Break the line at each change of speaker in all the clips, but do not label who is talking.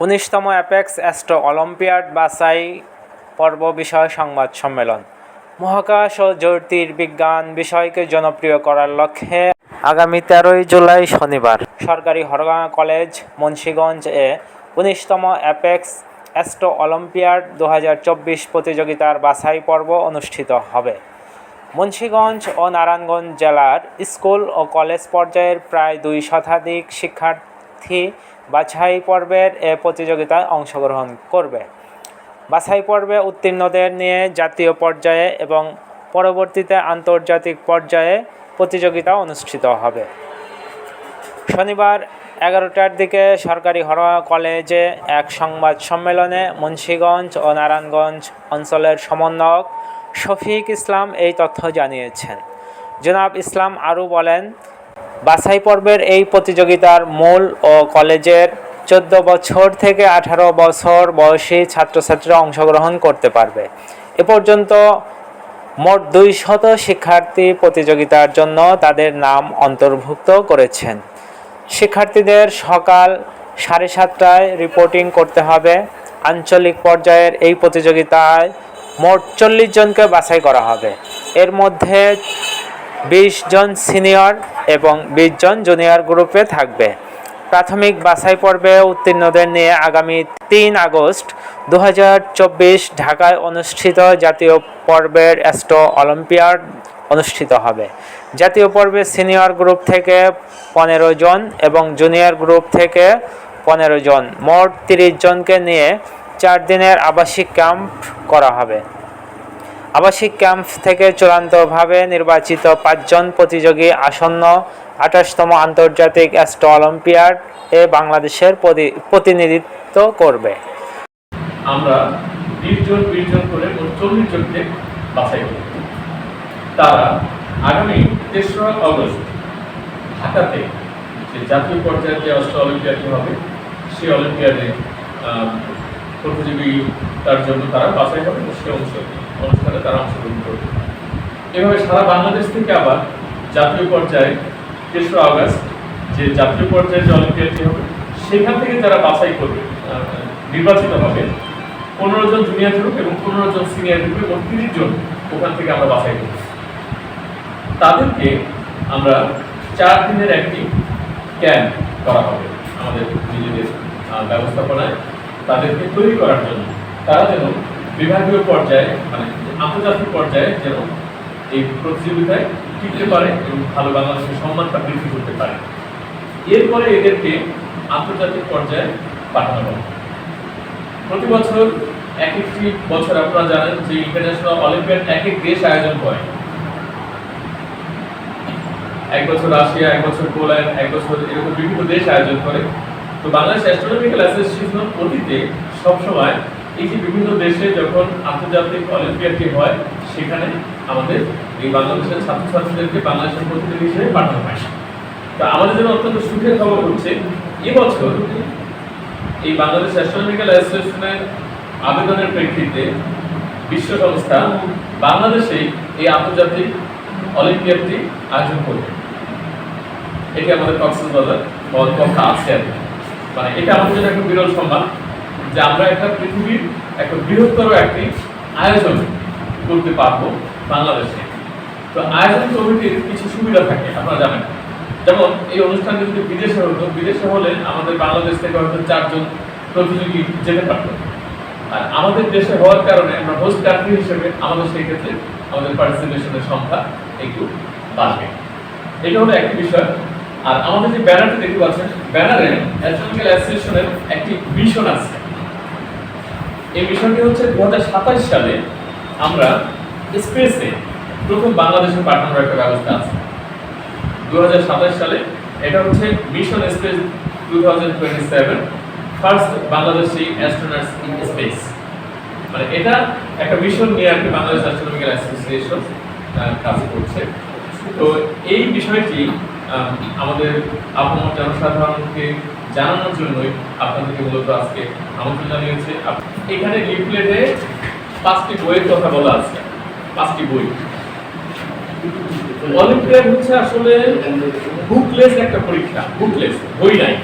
উনিশতম apex astro olympiad বাছাই পর্ব বিষয় সংবাদ সম্মেলন। মহাকাশ ও জ্যোতির্বিজ্ঞান বিষয়কে জনপ্রিয় করার লক্ষ্যে আগামী তেরোই জুলাই শনিবার সরকারি হরগাঁ কলেজ, মুন্সীগঞ্জ এ উনিশতম অ্যাপেক্স অ্যাস্ট্রো অলিম্পিয়াড দু হাজার চব্বিশ প্রতিযোগিতার বাছাই পর্ব অনুষ্ঠিত হবে। মুন্সীগঞ্জ ও নারায়ণগঞ্জ জেলার স্কুল ও কলেজ পর্যায়ের প্রায় দুই শতাধিক শিক্ষার্থী বাছাই পর্বের প্রতিযোগিতায় অংশগ্রহণ করবে। বাছাই পর্বে উত্তীর্ণদের নিয়ে জাতীয় পর্যায়ে এবং পরবর্তীতে আন্তর্জাতিক পর্যায়ে প্রতিযোগিতা অনুষ্ঠিত হবে। শনিবার এগারোটার দিকে সরকারি হরোয়া কলেজে এক সংবাদ সম্মেলনে মুন্সীগঞ্জ ও নারায়ণগঞ্জ অঞ্চলের সমন্বয়ক শফিক ইসলাম এই তথ্য জানিয়েছেন। জনাব ইসলাম আরও বলেন বাছাই পর্বের এই প্রতিযোগিতার মূল ও কলেজের চোদ্দ বছর থেকে আঠারো বছর বয়সী ছাত্রছাত্রীরা অংশগ্রহণ করতে পারবে। এ পর্যন্ত মোট দুই শত শিক্ষার্থী প্রতিযোগিতার জন্য তাদের নাম অন্তর্ভুক্ত করেছেন। শিক্ষার্থীদের সকাল সাড়ে সাতটায় রিপোর্টিং করতে হবে। আঞ্চলিক পর্যায়ের এই প্রতিযোগিতায় মোট চল্লিশ জনকে বাছাই করা হবে। এর মধ্যে বিশ জন সিনিয়র এবং বিশ জন জুনিয়র গ্রুপে থাকবে। প্রাথমিক বাছাই পর্বে উত্তীর্ণদের নিয়ে আগামী তিন আগস্ট দু হাজার চব্বিশ ঢাকায় অনুষ্ঠিত জাতীয় পর্বের অ্যাস্ট্রো অলিম্পিয়াড অনুষ্ঠিত হবে। জাতীয় পর্বে সিনিয়র গ্রুপ থেকে পনেরো জন এবং জুনিয়র গ্রুপ থেকে পনেরো জন। মোট তিরিশ জনকে নিয়ে চার দিনের আবাসিক ক্যাম্প করা হবে। আবাসিক ক্যাম্প থেকে চূড়ান্তভাবে নির্বাচিত পাঁচজন প্রতিযোগী আসন্ন আঠাশতম আন্তর্জাতিক অ্যাস্ট্রো অলিম্পিয়াড এ বাংলাদেশের প্রতি- প্রতিনিধিত্ব করবে।
আমরা বিশ জন বিশ জন করে চল্লিশ জনকে বাছাই তারা আগামী তেসরা অগস্ট ঢাকাতে যে জাতীয় যে অলিম্পিয়াডটি হবে অলিম্পিয়াডে আহ, প্রতিযোগিতার জন্য তারা বাছাই হবে সে অংশ অনুষ্ঠানে তারা অংশগ্রহণ করবে এভাবে সারা বাংলাদেশ থেকে আবার জাতীয় পর্যায়ে তেসরা আগস্ট যে জাতীয় পর্যায়ে যে অলিম্পিয়াডটি হবে, সেখান থেকে যারা বাছাই করবে নির্বাচিত হবে পনেরো জন জুনিয়র গ্রুপ এবং পনেরো জন সিনিয়র গ্রুপ এবং তিরিশ জন ওখান থেকে আমরা বাছাই করব তাদেরকে আমরা চার দিনের একটি ক্যাম্প করা হবে আমাদের নিজেদের ব্যবস্থাপনায়। তাদেরকে তৈরি করার জন্য তারা যেন বিভাগীয় পর্যায়ে মানে আন্তর্জাতিক পর্যায়ে যেন এই প্রতিযোগিতায় টিকতে পারে এবং ভালো বাংলাদেশের সম্মানটা বৃদ্ধি করতে পারে। এরপরে এদেরকে আন্তর্জাতিক পর্যায়ে পাঠানো হবে। প্রতি বছর এক একটি বছর আপনারা জানেন যে ইন্টারন্যাশনাল অলিম্পিয়াড এক এক দেশ আয়োজন করে। এক বছর রাশিয়া, এক বছর পোল্যান্ড, এক বছর এরকম বিভিন্ন দেশ আয়োজন করে। তো বাংলাদেশ অ্যাস্ট্রোনমিক্যাল অ্যাসোসিয়েশন অতীতে সবসময় এই যে বিভিন্ন দেশে যখন আন্তর্জাতিক অলিম্পিয়াডটি হয়, সেখানে আমাদের এই বাংলাদেশের ছাত্রছাত্রীদেরকে বাংলাদেশের প্রতিনিধি হিসেবে পাঠানো হয়। তো আমাদের জন্য অত্যন্ত সুখের খবর হচ্ছে এবছর এই বাংলাদেশ অ্যাস্ট্রোনমিক্যাল অ্যাসোসিয়েশনের আবেদনের প্রেক্ষিতে বিশ্ব সংস্থা বাংলাদেশে এই আন্তর্জাতিক অলিম্পিয়াডটি আয়োজন করবে। এটি আমাদের কক্সবাজার বল পক্ষে আছে মানে এটা আমাদের জন্য একটা বিরল সম্মান যে আমরা একটা পৃথিবীর একটা বৃহত্তর একটি আয়োজন করতে পারব বাংলাদেশে। তো আয়োজন কমিটির কিছু সুবিধা থাকে, আপনারা জানেন। যেমন এই অনুষ্ঠানটি যদি বিদেশে হতো, বিদেশে হলে আমাদের বাংলাদেশ থেকে হয়তো চারজন প্রতিযোগী যেতে পারতো। আর আমাদের দেশে হওয়ার কারণে আমরা হোস্ট কান্ট্রি হিসেবে আমাদের সেই ক্ষেত্রে আমাদের পার্টিসিপেশনের সংখ্যা একটু বাড়বে। এটা হলো একটি বিষয়। আর আমাদের যে ব্যানারটি দেখতে পাচ্ছেন, ব্যানারে অ্যাস্ট্রোনমিক্যাল অ্যাসোসিয়েশনের একটি মিশন আছে। এই মিশনটি হচ্ছে দুই হাজার সাতাশ সালে আমরা স্পেসে প্রথম বাংলাদেশে পাঠানোর একটা ব্যবস্থা আছে। দুই হাজার সাতাশ সালে এটা হচ্ছে mission space two first Bangladeshi astronauts in space মানে এটা একটা মিশন নিয়ে আর কি বাংলাদেশ অ্যাস্ট্রোনমিক্যাল অ্যাসোসিয়েশন কাজ করছে। তো এই বিষয়টি আমাদের আবহাওয়া জনসাধারণকে জানানোর জন্যই আপনাদেরকে মূলত আজকে আমন্ত্রণ জানিয়েছে। এখানে লিফলেটে পাঁচটি বইয়ের কথা বলা আছে। পাঁচটি বই। অলিম্পিয়াড হচ্ছে আসলে বুকলেস একটা পরীক্ষা। বুকলেস, বই নাই।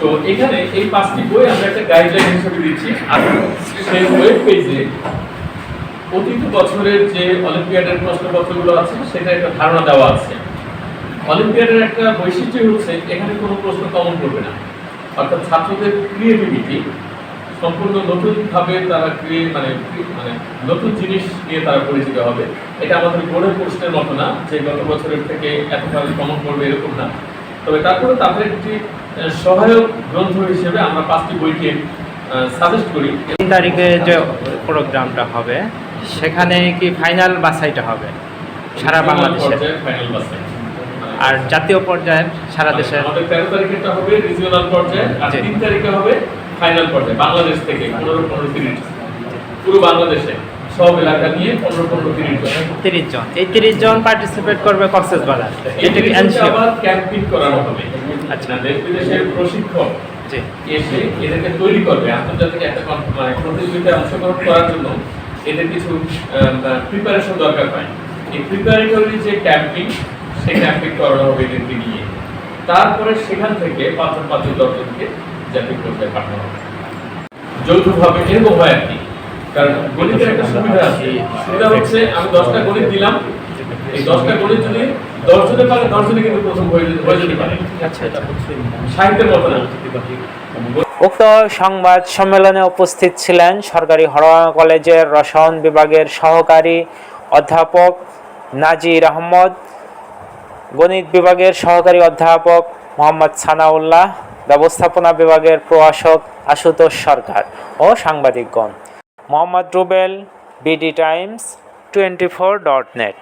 তো এখানে এই পাঁচটি বই আমরা একটা গাইডলাইন হিসেবে দিচ্ছি। আর সেই ওয়েব পেজে অতীত বছরের যে অলিম্পিয়াডের প্রশ্নপত্রগুলো আছে, সেটা একটা ধারণা দেওয়া আছে। অলিম্পিয়াডের একটা বৈশিষ্ট্য হচ্ছে এখানে কোনো প্রশ্ন কমন করবে না। অর্থাৎ ছাত্রদের ক্রিয়েটিভিটি সম্পূর্ণ নতুনভাবে তারা ক্রিয়ে মানে মানে নতুন জিনিস নিয়ে তারা পরিচিত হবে। এটা আমাদের বোর্ডের প্রশ্নের মতো না যে গত বছরের থেকে এতভাবে কমন করবে এরকম না। তবে তারপরে তাদের একটি সহায়ক গ্রন্থ হিসেবে আমরা পাঁচটি বইকে সাজেস্ট করি।
তিন তারিখে যে প্রোগ্রামটা হবে সেখানে কি ফাইনাল বাছাইটা হবে? সারা বাংলাদেশে।
ফাইনাল বাসে
আর জাতীয় পর্যায়ের সারা দেশে
আমাদের তেরো তারিখেটা হবে রিজিওনাল পর্যায়ে আর তিন তারিখে হবে ফাইনাল পর্যায়ে বাংলাদেশ থেকে পনেরো পনেরো তিরিশ। পুরো বাংলাদেশে সব এলাকা নিয়ে পনেরো পনেরো তিরিশ জন।
তিরিশ জন। এই তিরিশ জন পার্টিসিপেট করবে কক্সেস বাজার
এই
এটা কি
তিরিশ জনকে
এনসিও
আবার ক্যাম্পিং করানো হবে।
আচ্ছা।
দেশ বিদেশের প্রশিক্ষক
জি।
এসে এদেরকে তৈরি করবে আন্তর্জাতিক একটা মানে প্রতিযোগিতায় অংশগ্রহণ করার জন্য এদের কিছু প্রিপারেশন দরকার হয়। এই প্রিপারেটরি যে ক্যাম্পিং সেই ক্যাম্পিং করানো হবে এদেরকে নিয়ে তারপরে সেখান থেকে পাঁচজন পাঁচজন দশজনকে জাতীয় পর্যায়ে পাঠানো হবে। যৌথভাবে এরকম হয় আর কি। কারণ গণিতের একটা সুবিধা আছে। সেটা হচ্ছে আমি দশটা গণিত দিলাম। এই দশটা গণিত যদি দশজনে পারে দশজনে কিন্তু প্রথম হয়ে যেতে হয়ে যেতে পারে
আচ্ছা
সাহিত্যের মতো না।
উক্ত সংবাদ সম্মেলনে উপস্থিত ছিলেন সরকারি হরওয়ানা কলেজের রসায়ন বিভাগের সহকারী অধ্যাপক নাজির আহমদ গণিত বিভাগের সহকারী অধ্যাপক মোহাম্মদ সানাউল্লাহ, ব্যবস্থাপনা বিভাগের প্রভাষক আশুতোষ সরকার ও সাংবাদিকগণ। Mohammad Rubel, BD Times twenty four dot net.